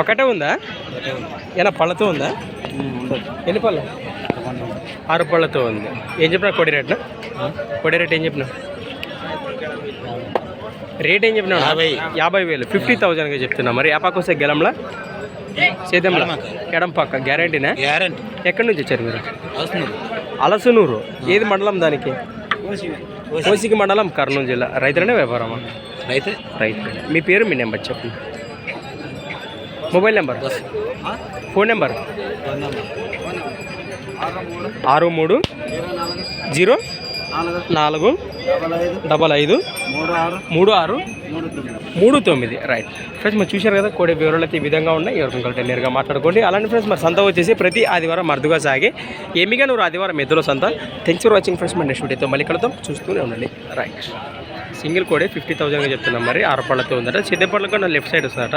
ఒకటే ఉందా? ఏనా పళ్ళతో ఉందా? ఎన్ని పళ్ళు? ఆరు పళ్ళతో ఉంది. ఏం చెప్పినా కొడి రేట్నా? కొడి రేట్ ఏం చెప్పినా రేట్ ఏం చెప్పినా యాభై. యాభై వేలు. ఫిఫ్టీ థౌజండ్గా చెప్తున్నా. మరి యాపాకు వస్తే గెలంలా? సేద్యంలా ఎడం పక్క. గ్యారంటీనా? గ్యారంటీ. ఎక్కడి నుంచి వచ్చారు మీరు? అలసనూరు. ఏది మండలం దానికి? కోసికి మండలం కర్నూలు జిల్లా. రైతులనే వ్యాపారమా? రైతు. రైతు. మీ పేరు మీ నెంబర్ చెప్పండి మొబైల్ నెంబర్? Phone number. ఆరు మూడు జీరో నాలుగు. డబల్ ఐదు. మూడు ఆరు. మూడు తొమ్మిది. రైట్ ఫ్రెండ్స్ మరి చూశారు కదా కోడి వివరాలు అయితే ఈ విధంగా ఉన్నాయి. ఎవరికి కలిసి నేరుగా మాట్లాడుకోండి. అలాంటి ఫ్రెండ్స్ మరి సంత వచ్చేసి ప్రతి ఆదివారం మరుదుగా సాగే ఏమిగా నువ్వు ఆదివారం ఎద్దులో సంత. థ్యాంక్స్ ఫర్ వాచింగ్ ఫ్రెండ్స్ మరి నెక్స్ట్ వీడియోతో మళ్ళీ కలుద్దాం. చూస్తూనే ఉండండి. రైట్ సింగిల్ కోడే ఫిఫ్టీ థౌసండ్గా చెప్తున్నాం మరి. ఆరు పళ్ళతో ఉందట. సిద్ధపళ్ళ లెఫ్ట్ సైడ్ వస్తుందట.